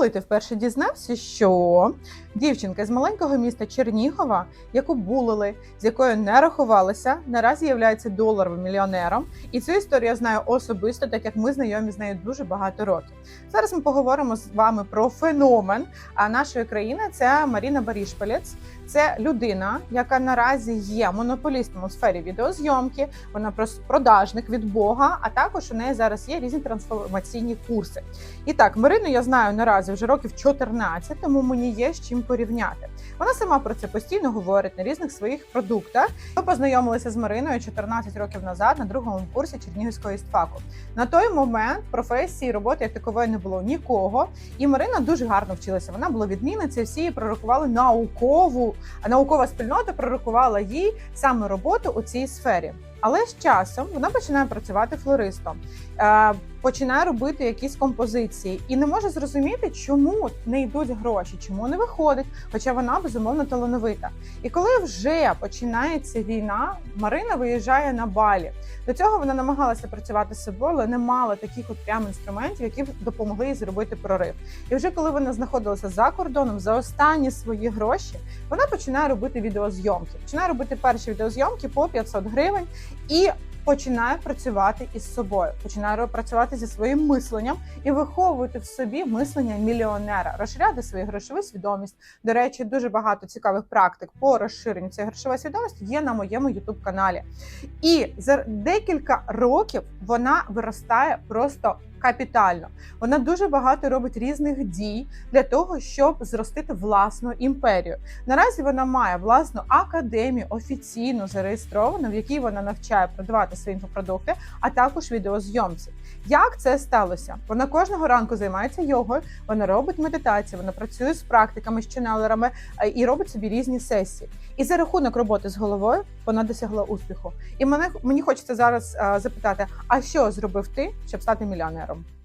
коли ти вперше дізнався, що дівчинка з маленького міста Чернігова, яку булили, з якою не рахувалися, наразі є доларовим мільйонером. І цю історію я знаю особисто, так як ми знайомі з нею дуже багато років. Зараз ми поговоримо з вами про феномен нашої країни. Це Маріна Барішпалець. Це людина, яка наразі є монополістом у сфері відеозйомки. Вона прос- продажник від Бога, а також у неї зараз є різні трансформаційні курси. І так, Марину я знаю наразі вже років 14, тому мені є з чим порівняти. Вона сама про це постійно говорить на різних своїх продуктах. Ми познайомилися з Мариною 14 років назад на другому курсі Чернігівського істфаку. На той момент професії роботи як такової не було нікого, і Марина дуже гарно вчилася. Вона була відмінницею, всі її пророкували наукову, а наукова спільнота пророкувала їй саме роботу у цій сфері. Але з часом вона починає працювати флористом, е, починає робити якісь композиції і не може зрозуміти, чому не йдуть гроші, чому не виходить, хоча вона безумовно талановита. І коли вже починається війна, Марина виїжджає на балі. До цього вона намагалася працювати з собою, але не мала таких от прям інструментів, які б допомогли їй зробити прорив. І вже коли вона знаходилася за кордоном за останні свої гроші, вона починає робити відеозйомки. Починає робити перші відеозйомки по 500 гривень і починає працювати із собою, починаю працювати зі своїм мисленням і виховувати в собі мислення мільйонера, розширяти свою грошову свідомість. До речі, дуже багато цікавих практик по розширенню цієї грошової свідомості є на моєму youtube каналі. І за декілька років вона виростає просто капітально. Вона дуже багато робить різних дій для того, щоб зростити власну імперію. Наразі вона має власну академію офіційно зареєстровану, в якій вона навчає продавати свої інфопродукти, а також відеозйомці. Як це сталося? Вона кожного ранку займається йогою, вона робить медитацію, вона працює з практиками, з ченелерами е, і робить собі різні сесії. І за рахунок роботи з головою вона досягла успіху. І мене мені хочеться зараз е, запитати: а що зробив ти, щоб стати мільйонером? bottom.